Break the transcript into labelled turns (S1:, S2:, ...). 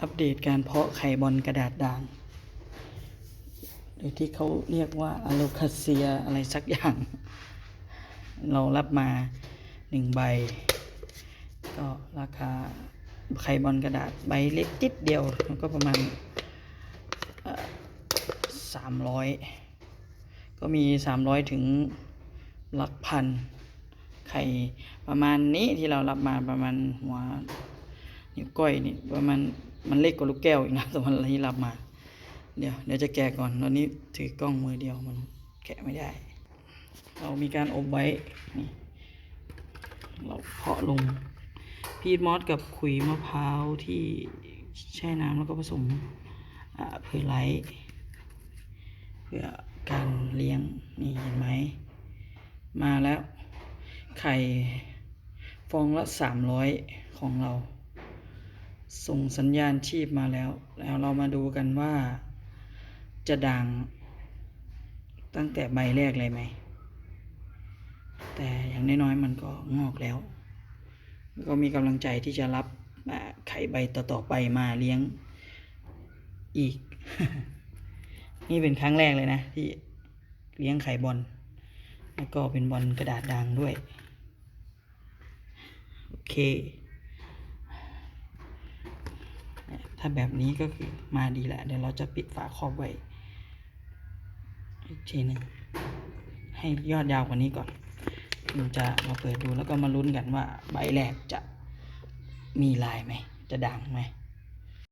S1: อัปเดตการเพาะไข่บอลกระดาษด่าง หรือที่เขาเรียกว่าอะโลคาเซียอะไรสักอย่าง เรารับมาหนึ่งใบ ก็ราคาไข่บอลกระดาษใบเล็กจิดเดียวมันก็ประมาณสามร้อยก็มีสามร้อยถึงหลักพัน ไข่ประมาณนี้ที่เรารับมาประมาณหัวนิ้วก้อยนี่ประมาณ มันเล็กกว่าลูกแก้วอีกนะแต่วันที่รับมา เดี๋ยวเดี๋ยวจะแกะก่อนตอนนี้ถือกล้องมือเดียวมันแกะไม่ได้ เรามีการอบไว้นี่เราเพาะลงพีดมอสกับขุยมะพร้าวที่แช่น้ำแล้วก็ผสมอ่าเพอร์ไลท์เพื่อการเลี้ยงนี่เห็นไหม มาแล้วไข่ฟองละสามร้อยของเรา ส่งสัญญาณชีพมาแล้ว แล้วเรามาดูกันว่าจะดังตั้งแต่ใบแรกเลยไหม แต่อย่างน้อยๆมันก็งอกแล้ว ก็มีกำลังใจที่จะรับไข่ใบต่อๆไปมาเลี้ยงอีก นี่เป็นครั้งแรกเลยนะที่เลี้ยงไข่บอล แล้วก็เป็นบอลกระดาษด่างด้วย โอเค ถ้าแบบนี้ก็คือมาดีแหละ เดี๋ยวเราจะปิดฝาครอบไว้อีกทีหนึ่งให้ยอดยาวกว่านี้ก่อนเราจะมาเปิดดูแล้วก็มาลุ้นกันว่าใบแรกจะมีลายไหม จะด่างไหม